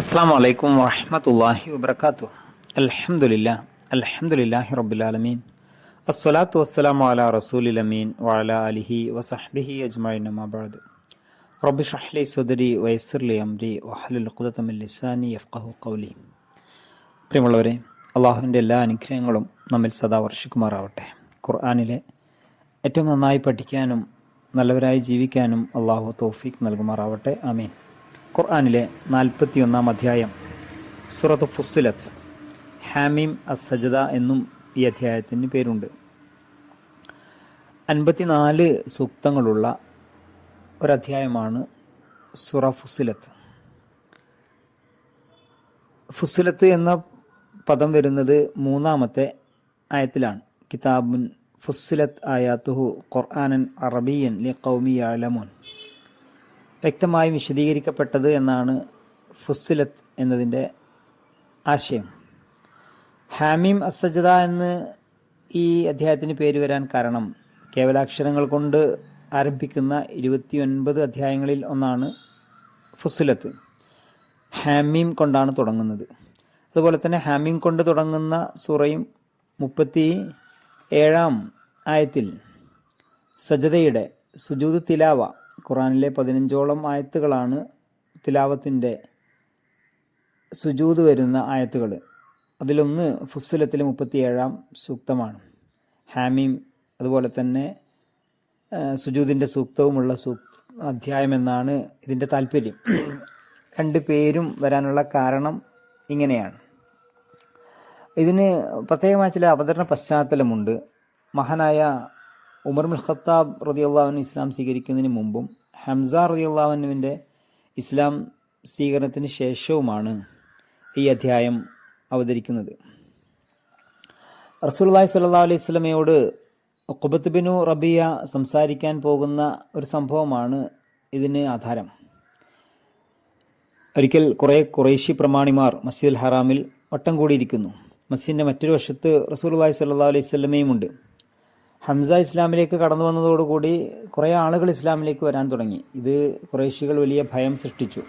അസ്സാം വലൈക്കും വാഹമത്തല്ലാഹി വബർക്കാത്തു അലഹമുല്ല അലഹമുല്ലാഹി റബുലാലമീൻ അസ്സലാത്തു വസ്സലാമു അല റസൂലിൽ അമീൻ വഅല അലിഹി വസഹ്ബിഹി അജ്മഈൻ അമാബാദ് റബ്ബി ഷഹ്ലി സുദരി വയസ്സിർലി അംരി വഹലുൽ ഖുദത്തമിൽ ലിസാനി യഫ്ഖഹു ഖൗലി. പ്രിയമുള്ളവരെ അള്ളാഹുവിന്റെ എല്ലാ അനുഗ്രഹങ്ങളും നമ്മിൽ സദാ വർഷിക്കുമാറാവട്ടെ. ഖുർആാനിലെ ഏറ്റവും നന്നായി പഠിക്കാനും നല്ലവരായി ജീവിക്കാനും അള്ളാഹു തൗഫീഖ് നൽകുമാറാവട്ടെ. ആമീൻ. ഖുർആാനിലെ നാൽപ്പത്തിയൊന്നാം അധ്യായം സുറത്ത് ഫുസിലത്ത് ഹാമിം അസജദ എന്നും ഈ അധ്യായത്തിന് പേരുണ്ട്. അൻപത്തിനാല് സൂക്തങ്ങളുള്ള ഒരധ്യായമാണ് സുറ ഫുസിലത്ത് ഫുസിലത്ത് എന്ന പദം വരുന്നത് മൂന്നാമത്തെ ആയത്തിലാണ്. കിതാബുൻ ഫുസിലത്ത് ആയാത്തുഹു ഖുർആാനൻ അറബിയൻ ലി കൗമി അലമുൻ വ്യക്തമായി വിശദീകരിക്കപ്പെട്ടത് എന്നാണ് ഫുസ്സിലത്ത് എന്നതിന്റെ ആശയം. ഹാമീം അസജദ എന്ന് ഈ അധ്യായത്തിന് പേര് വരാൻ കാരണം കേവലാക്ഷരങ്ങൾ കൊണ്ട് ആരംഭിക്കുന്ന ഇരുപത്തിയൊൻപത് അധ്യായങ്ങളിൽ ഒന്നാണ് ഫുസ്സിലത്ത്. ഹാമീം കൊണ്ടാണ് തുടങ്ങുന്നത്. അതുപോലെ തന്നെ ഹാമീം കൊണ്ട് തുടങ്ങുന്ന സൂറയും മുപ്പത്തി ഏഴാം ആയത്തിൽ സജതയുടെ സുജൂത് തിലാവ ഖുറാനിലെ പതിനഞ്ചോളം ആയത്തുകളാണ് തിലാവത്തിന്റെ സുജൂത് വരുന്ന ആയത്തുകൾ. അതിലൊന്ന് ഫുസ്സുലത്തിലെ മുപ്പത്തിയേഴാം സൂക്തമാണ്. ഹാമീം അതുപോലെ തന്നെ സുജൂതിന്റെ സൂക്തവുമുള്ള സൂ അധ്യായം എന്നാണ് ഇതിന്റെ താല്പര്യം. രണ്ട് പേരും വരാനുള്ള കാരണം ഇങ്ങനെയാണ്. ഇതിന് പ്രത്യേകമായ ചില അവതരണ പശ്ചാത്തലമുണ്ട്. മഹാനായ ഉമർ മുൽ ഖത്താബ് റതിയുള്ളാഹുവിന് ഇസ്ലാം സ്വീകരിക്കുന്നതിന് മുമ്പും ഹംസ റതിയുള്ളാഹുവിന്റെ ഇസ്ലാം സ്വീകരണത്തിന് ശേഷവുമാണ് ഈ അധ്യായം അവതരിക്കുന്നത്. റസൂൽല്ലാഹി സല്ലാ അലൈഹി സ്വലമയോട് ഖുബത്ത് ബിനു റബിയ സംസാരിക്കാൻ പോകുന്ന ഒരു സംഭവമാണ് ഇതിന് ആധാരം. ഒരിക്കൽ കുറേ കുറേശി പ്രമാണിമാർ മസ്ജിദുൽ ഹറാമിൽ വട്ടം കൂടിയിരിക്കുന്നു. മസ്ജിദിന്റെ മറ്റൊരു വശത്ത് റസൂൽല്ലാഹി സല്ലാ അലൈഹി സ്വലമയും ഉണ്ട്. ഹംസ ഇസ്ലാമിലേക്ക് കടന്നു വന്നതോടുകൂടി കുറേ ആളുകൾ ഇസ്ലാമിലേക്ക് വരാൻ തുടങ്ങി. ഇത് കുറേശികൾ വലിയ ഭയം സൃഷ്ടിച്ചു.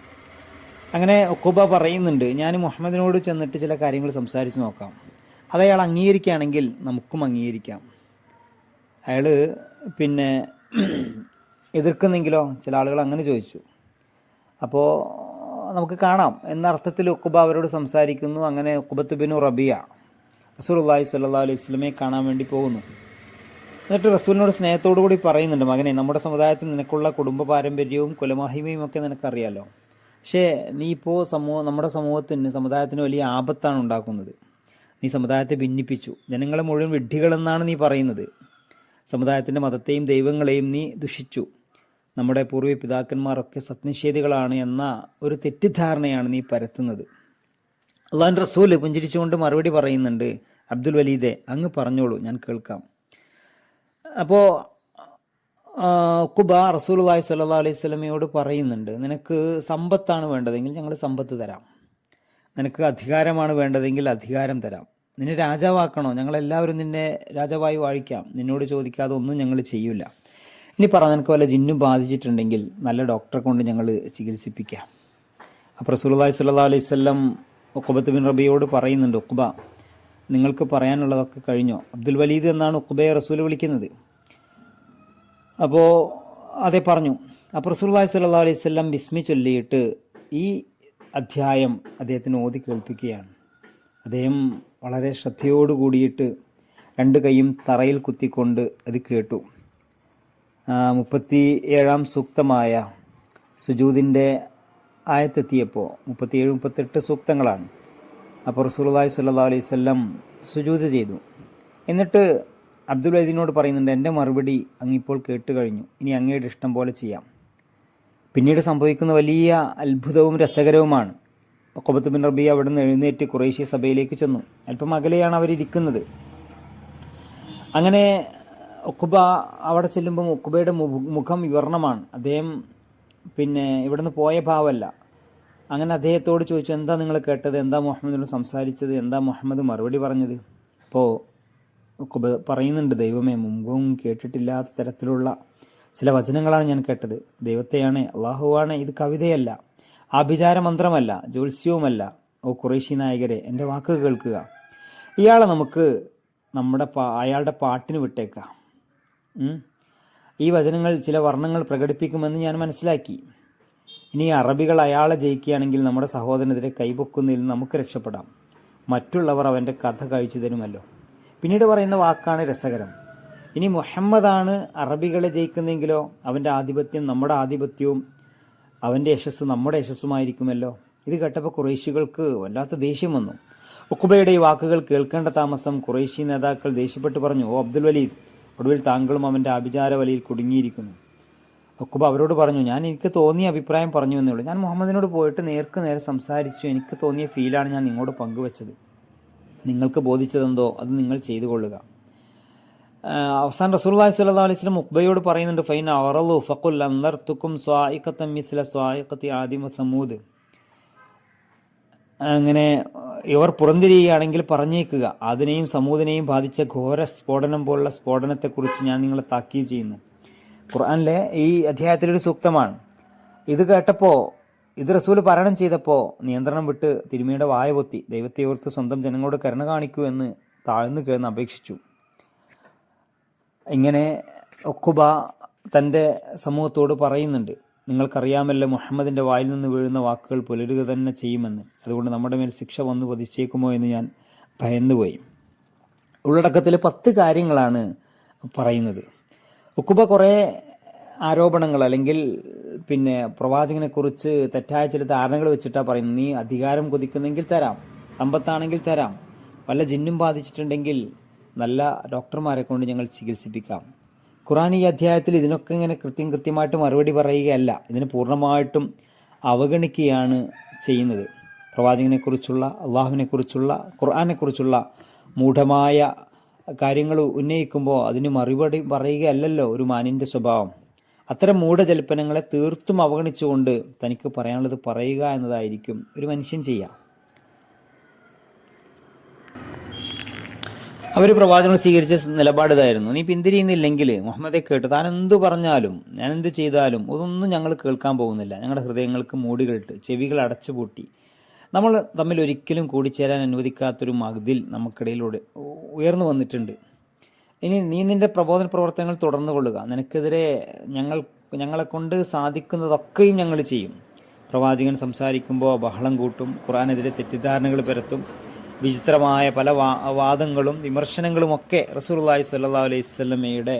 അങ്ങനെ ഒക്കുബ പറയുന്നുണ്ട് ഞാൻ മുഹമ്മദിനോട് ചെന്നിട്ട് ചില കാര്യങ്ങൾ സംസാരിച്ച് നോക്കാം. അത് അയാൾ അംഗീകരിക്കുകയാണെങ്കിൽ നമുക്കും അംഗീകരിക്കാം. അയാൾ പിന്നെ എതിർക്കുന്നെങ്കിലോ ചില ആളുകൾ അങ്ങനെ ചോദിച്ചു. അപ്പോൾ നമുക്ക് കാണാം. എന്ന അർത്ഥത്തിൽ ഉക്കുബ അവരോട് സംസാരിക്കുന്നു. അങ്ങനെ ഉക്കുബത്ത് ബിനു റബിയ റസൂലുള്ളാഹി സല്ലാ അലൈഹി വസല്ലമയെ കാണാൻ വേണ്ടി പോകുന്നു. എന്നിട്ട് റസൂലിനോട് സ്നേഹത്തോടു കൂടി പറയുന്നുണ്ട് മകനെ നമ്മുടെ സമുദായത്തിൽ നിനക്കുള്ള കുടുംബ പാരമ്പര്യവും കുലമഹിമയും ഒക്കെ നിനക്കറിയാലോ? പക്ഷേ നീ ഇപ്പോൾ സമൂഹ നമ്മുടെ സമൂഹത്തിന് സമുദായത്തിന് വലിയ ആപത്താണ് ഉണ്ടാക്കുന്നത്. നീ സമുദായത്തെ ഭിന്നിപ്പിച്ചു. ജനങ്ങളെ മുഴുവൻ വിഡ്ഢികളെന്നാണ് നീ പറയുന്നത്. സമുദായത്തിന്റെ മതത്തെയും ദൈവങ്ങളെയും നീ ദുഷിച്ചു. നമ്മുടെ പൂർവ പിതാക്കന്മാരൊക്കെ സത്നിഷേധികളാണ് എന്ന ഒരു തെറ്റിദ്ധാരണയാണ് നീ പരത്തുന്നത്. അള്ളാൻ റസൂൽ പുഞ്ചിരിച്ചുകൊണ്ട് മറുപടി പറയുന്നുണ്ട് അബ്ദുൽ വലീദെ അങ്ങ് പറഞ്ഞോളൂ ഞാൻ കേൾക്കാം. അപ്പോൾ കുബ റസൂൽല്ലാഹി സ്വല്ലാ അലൈഹി സ്വലമയോട് പറയുന്നുണ്ട് നിനക്ക് സമ്പത്താണ് വേണ്ടതെങ്കിൽ ഞങ്ങൾ സമ്പത്ത് തരാം. നിനക്ക് അധികാരമാണ് വേണ്ടതെങ്കിൽ അധികാരം തരാം. നിന്നെ രാജാവാക്കണോ? ഞങ്ങളെല്ലാവരും നിന്നെ രാജാവായി വാഴിക്കാം. നിന്നോട് ചോദിക്കാതെ ഒന്നും ഞങ്ങൾ ചെയ്യൂല. ഇനി പറ നിനക്ക് വല്ല ജിന്നും ബാധിച്ചിട്ടുണ്ടെങ്കിൽ നല്ല ഡോക്ടറെ കൊണ്ട് ഞങ്ങൾ ചികിത്സിപ്പിക്കാം. അപ്പോൾ റസൂൽല്ലാഹി സ്വല്ലാ അലൈഹി സ്വല്ലം ഒക്കുബത്ത് ബിൻ റബിയോട് പറയുന്നുണ്ട് ഒക്കുബ നിങ്ങൾക്ക് പറയാനുള്ളതൊക്കെ കഴിഞ്ഞോ. അബ്ദുൽ വലീദ് എന്നാണ് ഉഖുബയെ റസൂൽ വിളിക്കുന്നത്. അപ്പോൾ അതെ പറഞ്ഞു. അപ്പോൾ റസൂല്ലാഹി സ്വല്ലാ അലൈഹി സ്വല്ലം ബിസ്മി ചൊല്ലിയിട്ട് ഈ അധ്യായം അദ്ദേഹത്തിന് ഓതി കേൾപ്പിക്കുകയാണ്. അദ്ദേഹം വളരെ ശ്രദ്ധയോടു കൂടിയിട്ട് രണ്ട് കൈയും തറയിൽ കുത്തിക്കൊണ്ട് അത് കേട്ടു. മുപ്പത്തി ഏഴാം സൂക്തമായ സുജൂദിന്റെ ആയത്തെത്തിയപ്പോൾ മുപ്പത്തിയേഴ് മുപ്പത്തെട്ട് സൂക്തങ്ങളാണ്. അപ്പോൾ റസൂലുള്ളാഹി സ്വല്ലല്ലാഹു അലൈഹി വസല്ലം സുജൂദ് ചെയ്തു. എന്നിട്ട് അബ്ദുൽ വൈദിനോട് പറയുന്നുണ്ട് എന്റെ മറുപടി അങ്ങിപ്പോൾ കേട്ട് കഴിഞ്ഞു. ഇനി അങ്ങയുടെ ഇഷ്ടം പോലെ ചെയ്യാം. പിന്നീട് സംഭവിക്കുന്ന വലിയ അത്ഭുതവും രസകരവുമാണ്. ഒക്കബത്ത് ബിൻ റബി അവിടെ നിന്ന് എഴുന്നേറ്റ് കുറേശ്യ സഭയിലേക്ക് ചെന്നു. അല്പം അകലെയാണ് അവരിരിക്കുന്നത്. അങ്ങനെ ഒക്കുബ അവിടെ ചെല്ലുമ്പോൾ ഒക്കുബയുടെ മുഖം വിവരണമാണ് അദ്ദേഹം പിന്നെ ഇവിടുന്ന് പോയ ഭാവമല്ല. അങ്ങനെ അദ്ദേഹത്തോട് ചോദിച്ചു എന്താ നിങ്ങൾ കേട്ടത്? എന്താ മുഹമ്മദിനോട് സംസാരിച്ചത്? എന്താ മുഹമ്മദ് മറുപടി പറഞ്ഞത്? അപ്പോൾ പറയുന്നുണ്ട് ദൈവമേ മുമ്പും കേട്ടിട്ടില്ലാത്ത തരത്തിലുള്ള ചില വചനങ്ങളാണ് ഞാൻ കേട്ടത്. ദൈവത്തെയാണ് അള്ളാഹുവാണ്. ഇത് കവിതയല്ല ആഭിചാര മന്ത്രമല്ല ജ്യോത്സ്യവുമല്ല. ഓ കുറേശി നായകരെ എന്റെ വാക്ക് കേൾക്കുക. ഇയാളെ നമുക്ക് നമ്മുടെ പാ അയാളുടെ പാട്ടിന് വിട്ടേക്കാം. ഈ വചനങ്ങൾ ചില വർണങ്ങൾ പ്രകടിപ്പിക്കുമെന്ന് ഞാൻ മനസ്സിലാക്കി. ഇനി അറബികൾ അയാളെ ജയിക്കുകയാണെങ്കിൽ നമ്മുടെ സഹോദരനെതിരെ കൈപൊക്കുന്നതിൽ നമുക്ക് രക്ഷപ്പെടാം. മറ്റുള്ളവർ അവന്റെ കഥ കഴിച്ചു തരുമല്ലോ പിന്നീട് പറയുന്ന വാക്കാണ് രസകരം. ഇനി മുഹമ്മദാണ് അറബികളെ ജയിക്കുന്നെങ്കിലോ അവന്റെ ആധിപത്യം നമ്മുടെ ആധിപത്യവും അവന്റെ യശസ് നമ്മുടെ യശസ്സുമായിരിക്കുമല്ലോ. ഇത് കേട്ടപ്പോൾ കുറേശികൾക്ക് വല്ലാത്ത ദേഷ്യം വന്നു. ഉക്കുബയുടെ ഈ വാക്കുകൾ കേൾക്കേണ്ട താമസം കുറേശി നേതാക്കൾ ദേഷ്യപ്പെട്ട് പറഞ്ഞു ഓ അബ്ദുൽ വലീദ് ഒടുവിൽ താങ്കളും അവന്റെ ആഭിചാര വലയിൽ കുടുങ്ങിയിരിക്കുന്നു. ഒക്കുബ അവരോട് പറഞ്ഞു ഞാൻ എനിക്ക് തോന്നിയ അഭിപ്രായം പറഞ്ഞു എന്നേ ഉള്ളൂ. ഞാൻ മുഹമ്മദിനോട് പോയിട്ട് നേർക്ക് നേരെ സംസാരിച്ചു. എനിക്ക് തോന്നിയ ഫീലാണ് ഞാൻ നിങ്ങളോട് പങ്കുവച്ചത്. നിങ്ങൾക്ക് ബോധിച്ചതെന്തോ അത് നിങ്ങൾ ചെയ്തു കൊള്ളുക അവസാൻ റസൂൽ റസൂലുള്ളാഹി സ്വല്ലല്ലാഹു അലൈഹി വസല്ലം മുക്ബയോട് പറയുന്നുണ്ട് ഫൈൻ അറലു ഫഖുൽ അൻദർതുക്കും സ്വായിക്കത്തം മിസ്ല സ്വായിക്കത്തി ആദിമ സമൂദ്. അങ്ങനെ ഇവർ പുറന്തിരിയുകയാണെങ്കിൽ പറഞ്ഞേക്കുക അതിനെയും സമൂതിനെയും ബാധിച്ച ഘോര സ്ഫോടനം പോലുള്ള സ്ഫോടനത്തെക്കുറിച്ച് ഞാൻ നിങ്ങളെ താക്കീത് ചെയ്യുന്നു. ഖുർആനിലെ ഈ അധ്യായത്തിലൊരു സൂക്തമാണ്. ഇത് കേട്ടപ്പോൾ ഇത് റസൂൽ പാരായണം ചെയ്തപ്പോൾ നിയന്ത്രണം വിട്ട് തിരുമിയുടെ വായ പൊത്തി ദൈവത്തെ ഓർത്ത് സ്വന്തം ജനങ്ങളോട് കരുണ കാണിക്കൂ എന്ന് താഴ്ന്നു കിടന്ന് അപേക്ഷിച്ചു. ഇങ്ങനെ ഒക്കുബ തന്റെ സമൂഹത്തോട് പറയുന്നുണ്ട്. നിങ്ങൾക്കറിയാമല്ലോ മുഹമ്മദിന്റെ വായിൽ നിന്ന് വീഴുന്ന വാക്കുകൾ പുലരുക തന്നെ ചെയ്യുമെന്ന്. അതുകൊണ്ട് നമ്മുടെ മേൽ ശിക്ഷ വന്ന് പതിച്ചേക്കുമോ എന്ന് ഞാൻ ഭയന്നുപോയി. ഉള്ളടക്കത്തിൽ പത്ത് കാര്യങ്ങളാണ് പറയുന്നത്. ഉക്കുബ കുറേ ആരോപണങ്ങൾ അല്ലെങ്കിൽ പിന്നെ പ്രവാചകനെ കുറിച്ച് തെറ്റായ ചില ധാരണകൾ വെച്ചിട്ടാ പറയുന്നത്. നീ അധികാരം കൊതിക്കുന്നെങ്കിൽ തരാം സമ്പത്താണെങ്കിൽ തരാം വല്ല ജിന്നും ബാധിച്ചിട്ടുണ്ടെങ്കിൽ നല്ല ഡോക്ടർമാരെ കൊണ്ട് ഞങ്ങൾ ചികിത്സിപ്പിക്കാം. ഖുറാൻ ഈ അധ്യായത്തിൽ ഇതിനൊക്കെ ഇങ്ങനെ കൃത്യം കൃത്യമായിട്ട് മറുപടി പറയുകയല്ല. ഇതിനെ പൂർണമായിട്ടും അവഗണിക്കുകയാണ് ചെയ്യുന്നത്. പ്രവാചകനെക്കുറിച്ചുള്ള അള്ളാഹുവിനെക്കുറിച്ചുള്ള ഖുർആാനെക്കുറിച്ചുള്ള മൂഢമായ കാര്യങ്ങൾ ഉന്നയിക്കുമ്പോൾ അതിന് മറുപടി പറയുകയല്ലല്ലോ ഒരു മാനിന്റെ സ്വഭാവം. അത്തരം മൂഢജൽപ്പനങ്ങളെ തീർത്തും അവഗണിച്ചുകൊണ്ട് തനിക്ക് പറയാനുള്ളത് പറയുക എന്നതായിരിക്കും ഒരു മനുഷ്യൻ ചെയ്യുക. അവർ പ്രവാചകൻ സ്വീകരിച്ച നിലപാട് ഇതായിരുന്നു. നീ പിന്തിരിയുന്നില്ലെങ്കിൽ മുഹമ്മദെ കേട്ട്. താൻ എന്തു പറഞ്ഞാലും ഞാൻ എന്ത് ചെയ്താലും അതൊന്നും ഞങ്ങൾ കേൾക്കാൻ പോകുന്നില്ല. ഞങ്ങളുടെ ഹൃദയങ്ങൾക്ക് മൂടികളിട്ട് ചെവികൾ അടച്ചുപൂട്ടി നമ്മൾ തമ്മിൽ ഒരിക്കലും കൂടിച്ചേരാൻ അനുവദിക്കാത്തൊരു മഗ്ദിൽ നമുക്കിടയിലൂടെ ഉയർന്നു വന്നിട്ടുണ്ട്. ഇനി നീ നിന്റെ പ്രബോധന പ്രവർത്തനങ്ങൾ തുടർന്നു കൊള്ളുക. നിനക്കെതിരെ ഞങ്ങൾ ഞങ്ങളെ കൊണ്ട് സാധിക്കുന്നതൊക്കെയും ഞങ്ങൾ ചെയ്യും. പ്രവാചകൻ സംസാരിക്കുമ്പോൾ ബഹളം കൂട്ടും ഖുറാനെതിരെ തെറ്റിദ്ധാരണകൾ പരത്തും വിചിത്രമായ പല വാദങ്ങളും വിമർശനങ്ങളുമൊക്കെ റസൂർലായി സല്ലാ അലൈഹി സ്വലമയുടെ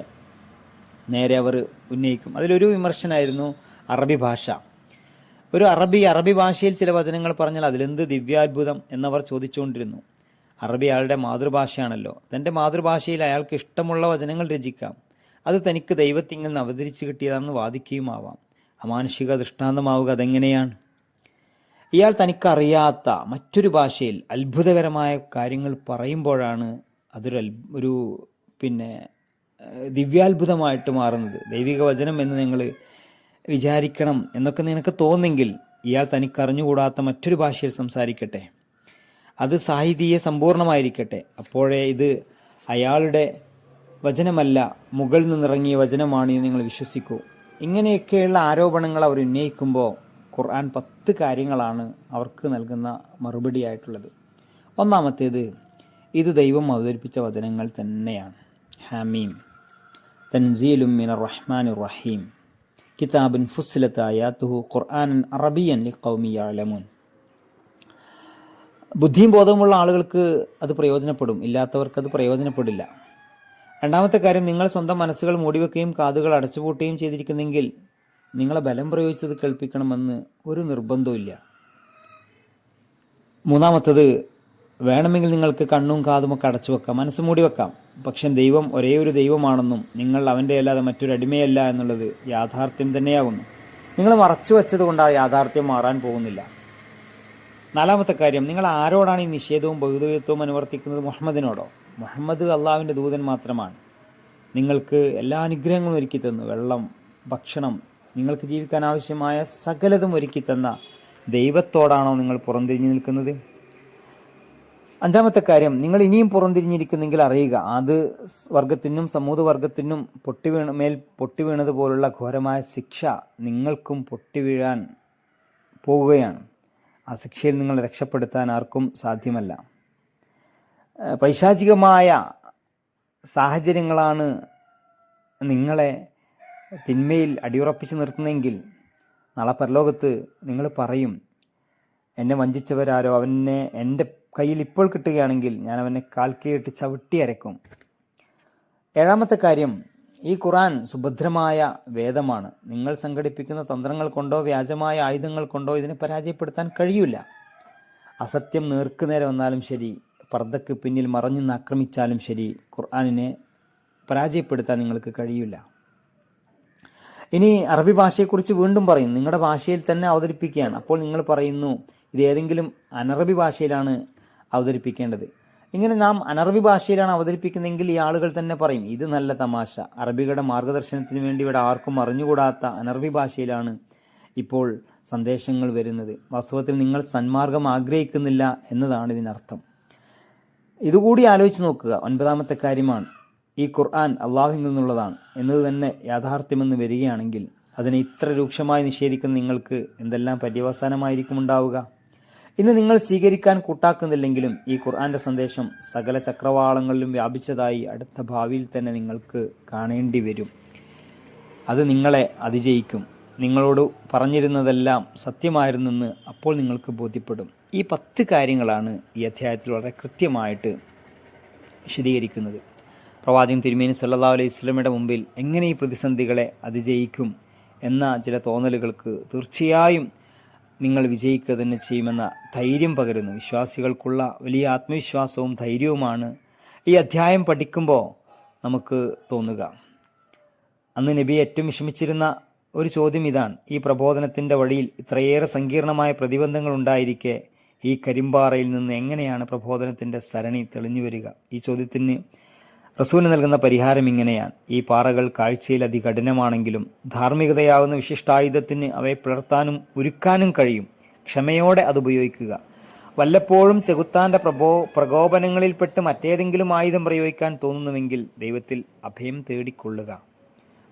നേരെ അവർ ഉന്നയിക്കും. അതിലൊരു വിമർശനമായിരുന്നു അറബി ഭാഷ. ഒരു അറബി അറബി ഭാഷയിൽ ചില വചനങ്ങൾ പറഞ്ഞാൽ അതിലെന്ത് ദിവ്യാത്ഭുതം എന്നവർ ചോദിച്ചുകൊണ്ടിരുന്നു. അറബി അയാളുടെ മാതൃഭാഷയാണല്ലോ. തന്റെ മാതൃഭാഷയിൽ അയാൾക്ക് ഇഷ്ടമുള്ള വചനങ്ങൾ രചിക്കാം. അത് തനിക്ക് ദൈവത്തിങ്കിൽ നിന്ന് അവതരിച്ചു കിട്ടിയതാണെന്ന് വാദിക്കുകയുമാവാം. അമാനുഷിക ദൃഷ്ടാന്തമാവുക അതെങ്ങനെയാണ്? ഇയാൾ തനിക്കറിയാത്ത മറ്റൊരു ഭാഷയിൽ അത്ഭുതകരമായ കാര്യങ്ങൾ പറയുമ്പോഴാണ് അതൊരു ഒരു പിന്നെ ദിവ്യാത്ഭുതമായിട്ട് മാറുന്നത്. ദൈവിക വചനം എന്ന് നിങ്ങൾ വിചാരിക്കണം എന്നൊക്കെ നിനക്ക് തോന്നെങ്കിൽ ഇയാൾ തനിക്ക് അറിഞ്ഞുകൂടാത്ത മറ്റൊരു ഭാഷയിൽ സംസാരിക്കട്ടെ. അത് സാഹിതീയ സമ്പൂർണമായിരിക്കട്ടെ. അപ്പോഴേ ഇത് അയാളുടെ വചനമല്ല മുകളിൽ നിന്നിറങ്ങിയ വചനമാണ് എന്ന് നിങ്ങൾ വിശ്വസിക്കൂ. ഇങ്ങനെയൊക്കെയുള്ള ആരോപണങ്ങൾ അവർ ഉന്നയിക്കുമ്പോൾ ഖുർആൻ പത്ത് കാര്യങ്ങളാണ് അവർക്ക് നൽകുന്ന മറുപടിയായിട്ടുള്ളത്. ഒന്നാമത്തേത് ഇത് ദൈവം അവതരിപ്പിച്ച വചനങ്ങൾ തന്നെയാണ്. ഹാമീം. തൻസീലും മിന റഹ്മാൻ റഹീം. കിതാബിൻ ഫുസ്ലത്ത് ആയാത്തുഹു ഖുർആാനൻ അറബിയൻ ലി കൗമി യഅലമൂൻ ബുദ്ധിയും ബോധവുമുള്ള ആളുകൾക്ക് അത് പ്രയോജനപ്പെടും. ഇല്ലാത്തവർക്ക് അത് പ്രയോജനപ്പെടില്ല. രണ്ടാമത്തെ കാര്യം നിങ്ങൾ സ്വന്തം മനസ്സുകൾ മൂടിവെക്കുകയും കാതുകൾ അടച്ചുപൂട്ടുകയും ചെയ്തിരിക്കുന്നെങ്കിൽ നിങ്ങളെ ബലം പ്രയോഗിച്ചത് കേൾപ്പിക്കണമെന്ന് ഒരു നിർബന്ധവുമില്ല. മൂന്നാമത്തത് വേണമെങ്കിൽ നിങ്ങൾക്ക് കണ്ണും കാതുമൊക്കെ അടച്ചു വെക്കാം മനസ്സ് മൂടി വെക്കാം. പക്ഷെ ദൈവം ഒരേ ഒരു ദൈവമാണെന്നും നിങ്ങൾ അവന്റെ അല്ലാതെ മറ്റൊരു അടിമയല്ല എന്നുള്ളത് യാഥാർത്ഥ്യം തന്നെയാകുന്നു. നിങ്ങൾ മറച്ചു വെച്ചതുകൊണ്ട് ആ യാഥാർത്ഥ്യം മാറാൻ പോകുന്നില്ല. നാലാമത്തെ കാര്യം നിങ്ങൾ ആരോടാണ് ഈ നിഷേധവും ബഹുദൈവത്വവും അനുവർത്തിക്കുന്നത്? മുഹമ്മദിനോടോ? മുഹമ്മദ് അള്ളാവിന്റെ ദൂതൻ മാത്രമാണ്. നിങ്ങൾക്ക് എല്ലാ അനുഗ്രഹങ്ങളും ഒരുക്കി തന്നു. വെള്ളം ഭക്ഷണം നിങ്ങൾക്ക് ജീവിക്കാൻ ആവശ്യമായ സകലതും ഒരുക്കി തന്ന ദൈവത്തോടാണോ നിങ്ങൾ പുറംതിരിഞ്ഞു നിൽക്കുന്നത്? അഞ്ചാമത്തെ കാര്യം നിങ്ങൾ ഇനിയും പുറംതിരിഞ്ഞിരിക്കുന്നെങ്കിൽ അറിയുക അത് വർഗത്തിനും സമൂഹ വർഗത്തിനും പൊട്ടിവീണ മേൽ പൊട്ടിവീണതുപോലുള്ള ഘോരമായ ശിക്ഷ നിങ്ങൾക്കും പൊട്ടിവീഴാൻ പോവുകയാണ് ആ ശിക്ഷയിൽ നിങ്ങൾ രക്ഷപ്പെടുത്താൻ ആർക്കും സാധ്യമല്ല. പൈശാചികമായ സാഹചര്യങ്ങളാണ് നിങ്ങളെ തിന്മയിൽ അടിയുറപ്പിച്ച് നിർത്തുന്നെങ്കിൽ നാളെ പരലോകത്ത് നിങ്ങൾ പറയും എന്നെ വഞ്ചിച്ചവരാരോ? അവനെ എന്റെ കയ്യിൽ ഇപ്പോൾ കിട്ടുകയാണെങ്കിൽ ഞാൻ അവനെ കാൽക്കീട്ട് ചവിട്ടി അരക്കും. ഏഴാമത്തെ കാര്യം ഈ ഖുറാൻ സുഭദ്രമായ വേദമാണ്. നിങ്ങൾ സംഘടിപ്പിക്കുന്ന തന്ത്രങ്ങൾ കൊണ്ടോ വ്യാജമായ ആയുധങ്ങൾ കൊണ്ടോ ഇതിനെ പരാജയപ്പെടുത്താൻ കഴിയില്ല. അസത്യം നേർക്കുനേരെ വന്നാലും ശരി പർദ്ദക്ക് പിന്നിൽ മറഞ്ഞു നിന്ന് ആക്രമിച്ചാലും ശരി ഖുർആാനിനെ പരാജയപ്പെടുത്താൻ നിങ്ങൾക്ക് കഴിയില്ല. ഇനി അറബി ഭാഷയെക്കുറിച്ച് വീണ്ടും പറയും. നിങ്ങളുടെ ഭാഷയിൽ തന്നെ അവതരിപ്പിക്കുകയാണ്. അപ്പോൾ നിങ്ങൾ പറയുന്നു ഇത് ഏതെങ്കിലും അനറബി ഭാഷയിലാണ് അവതരിപ്പിക്കേണ്ടത്. ഇങ്ങനെ നാം അനറബി ഭാഷയിലാണ് അവതരിപ്പിക്കുന്നതെങ്കിൽ ഈ ആളുകൾ തന്നെ പറയും ഇത് നല്ല തമാശ. അറബികളുടെ മാർഗദർശനത്തിന് വേണ്ടി ഇവിടെ ആർക്കും അറിഞ്ഞുകൂടാത്ത അനറബി ഭാഷയിലാണ് ഇപ്പോൾ സന്ദേശങ്ങൾ വരുന്നത്. വാസ്തവത്തിൽ നിങ്ങൾ സന്മാർഗം ആഗ്രഹിക്കുന്നില്ല എന്നതാണ് ഇതിനർത്ഥം. ഇതുകൂടി ആലോചിച്ച് നോക്കുക. ഒൻപതാമത്തെ കാര്യമാണ് ഈ ഖുർആൻ അള്ളാഹുവിൽ നിന്നുള്ളതാണ് എന്നത് തന്നെ യാഥാർത്ഥ്യമെന്ന് വരികയാണെങ്കിൽ അതിനെ ഇത്ര രൂക്ഷമായി നിഷേധിക്കുന്ന നിങ്ങൾക്ക് എന്തെല്ലാം പര്യവസാനമായിരിക്കും ഉണ്ടാവുക? ഇന്ന് നിങ്ങൾ സ്വീകരിക്കാൻ കൂട്ടാക്കുന്നില്ലെങ്കിലും ഈ ഖുർആന്റെ സന്ദേശം സകല ചക്രവാളങ്ങളിലും വ്യാപിച്ചതായി അടുത്ത ഭാവിയിൽ തന്നെ നിങ്ങൾക്ക് കാണേണ്ടി വരും. അത് നിങ്ങളെ അതിജയിക്കും. നിങ്ങളോട് പറഞ്ഞിരുന്നതെല്ലാം സത്യമായിരുന്നെന്ന് അപ്പോൾ നിങ്ങൾക്ക് ബോധ്യപ്പെടും. ഈ പത്ത് കാര്യങ്ങളാണ് ഈ അധ്യായത്തിൽ വളരെ കൃത്യമായിട്ട് വിശദീകരിക്കുന്നത്. പ്രവാചകൻ തിരുമേനി സല്ലാ അലൈഹി ഇസ്ലമിയുടെ മുമ്പിൽ എങ്ങനെ ഈ പ്രതിസന്ധികളെ അതിജയിക്കും എന്ന ചില തോന്നലുകൾക്ക് തീർച്ചയായും നിങ്ങൾ വിജയിക്കുക തന്നെ ചെയ്യുമെന്ന ധൈര്യം പകരുന്നു. വിശ്വാസികൾക്കുള്ള വലിയ ആത്മവിശ്വാസവും ധൈര്യവുമാണ് ഈ അധ്യായം പഠിക്കുമ്പോൾ നമുക്ക് തോന്നുക. അന്ന് നബി ഏറ്റവും വിഷമിച്ചിരുന്ന ഒരു ചോദ്യം ഇതാണ്. ഈ പ്രബോധനത്തിന്റെ വഴിയിൽ ഇത്രയേറെ സങ്കീർണമായ പ്രതിബന്ധങ്ങൾ ഉണ്ടായിരിക്കെ ഈ കരിമ്പാറയിൽ നിന്ന് എങ്ങനെയാണ് പ്രബോധനത്തിന്റെ സരണി തെളിഞ്ഞു വരിക? ഈ ചോദ്യത്തിന് റസൂലിന് നൽകുന്ന പരിഹാരം ഇങ്ങനെയാണ്. ഈ പാറകൾ കാഴ്ചയിൽ അതികഠിനമാണെങ്കിലും ധാർമ്മികതയാവുന്ന വിശിഷ്ടായുധത്തിന് അവയെ പിളർത്താനും ഉരുക്കാനും കഴിയും. ക്ഷമയോടെ അത് ഉപയോഗിക്കുക. വല്ലപ്പോഴും ചെകുത്താന്റെ പ്രബോ പ്രകോപനങ്ങളിൽപ്പെട്ട് മറ്റേതെങ്കിലും ആയുധം പ്രയോഗിക്കാൻ തോന്നുന്നുവെങ്കിൽ ദൈവത്തിൽ അഭയം തേടിക്കൊള്ളുക.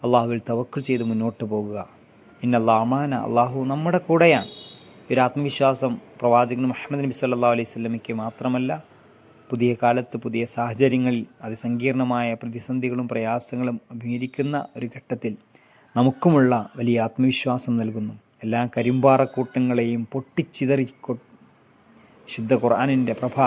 അള്ളാഹുവിൽ തവക്കുൽ ചെയ്ത് മുന്നോട്ട് പോകുക. ഇന്നല്ലാ അമാന അള്ളാഹു നമ്മുടെ കൂടെയാണ്. ഒരു ആത്മവിശ്വാസം പ്രവാചകൻ മുഹമ്മദ് നബി സല്ലാ അലൈഹി സ്വലമിക്ക് മാത്രമല്ല പുതിയ കാലത്ത് പുതിയ സാഹചര്യങ്ങളിൽ അതിസങ്കീർണമായ പ്രതിസന്ധികളും പ്രയാസങ്ങളും അഭിമുഖീകരിക്കുന്ന ഒരു ഘട്ടത്തിൽ നമുക്കുമുള്ള വലിയ ആത്മവിശ്വാസം നൽകുന്നു. എല്ലാ കരിമ്പാറക്കൂട്ടങ്ങളെയും പൊട്ടിച്ചിതറി ശുദ്ധ ഖുർആാനിന്റെ പ്രഭ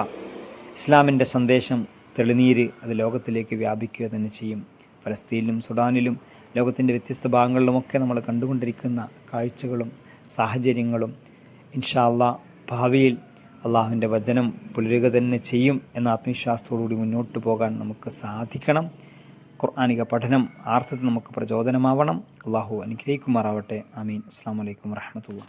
ഇസ്ലാമിന്റെ സന്ദേശം തെളിനീര് അത് ലോകത്തിലേക്ക് വ്യാപിക്കുക തന്നെ ചെയ്യും. ഫലസ്തീനിലും സുഡാനിലും ലോകത്തിന്റെ വ്യത്യസ്ത ഭാഗങ്ങളിലുമൊക്കെ നമ്മൾ കണ്ടുകൊണ്ടിരിക്കുന്ന കാഴ്ചകളും സാഹചര്യങ്ങളും ഇൻഷാ അള്ളാ ഭാവിയിൽ അള്ളാഹുവിന്റെ വചനം പുലരുക തന്നെ ചെയ്യും എന്ന ആത്മവിശ്വാസത്തോടുകൂടി മുന്നോട്ട് പോകാൻ നമുക്ക് സാധിക്കണം. ഖുർആാനിക പഠനം ആർത്ഥത്തിൽ നമുക്ക് പ്രചോദനമാവണം. അള്ളാഹു അനുഗ്രഹിക്കുമാറാവട്ടെ. ആമീൻ. അസ്സാം വലൈക്കും വറഹമത്തുള്ള